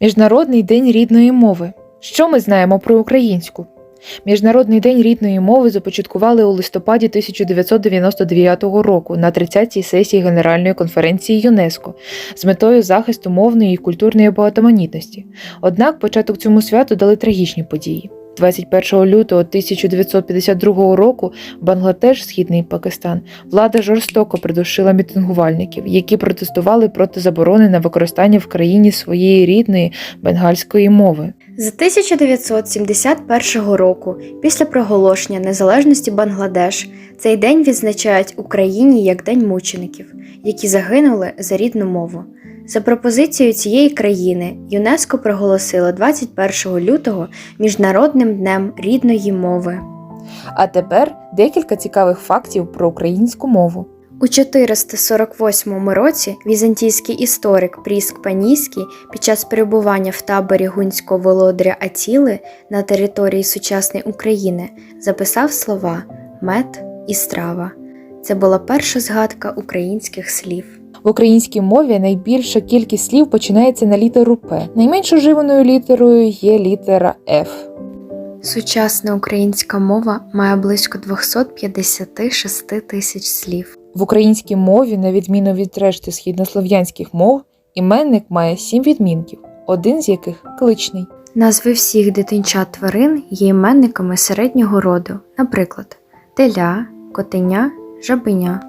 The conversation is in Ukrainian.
Міжнародний день рідної мови. Що ми знаємо про українську? Міжнародний день рідної мови започаткували у листопаді 1999 року на 30-й сесії Генеральної конференції ЮНЕСКО з метою захисту мовної і культурної багатоманітності. Однак початок цьому святу дали трагічні події. 21 лютого 1952 року Бангладеш, Східний Пакистан, влада жорстоко придушила мітингувальників, які протестували проти заборони на використання в країні своєї рідної бенгальської мови. З 1971 року, після проголошення незалежності Бангладеш, цей день відзначають Україні як День мучеників, які загинули за рідну мову. За пропозицією цієї країни ЮНЕСКО проголосило 21 лютого Міжнародним днем рідної мови. А тепер декілька цікавих фактів про українську мову. У 448 році візантійський історик Пріск Панійський під час перебування в таборі гунського володаря Атіли на території сучасної України записав слова мед і страва. Це була перша згадка українських слів. В українській мові найбільша кількість слів починається на літеру П. Найменш уживаною літерою є літера Ф. Сучасна українська мова має близько 256 тисяч слів. В українській мові, на відміну від решти східнослов'янських мов, іменник має сім відмінків, один з яких кличний. Назви всіх дитинчат тварин є іменниками середнього роду, наприклад, теля, котеня, жабеня.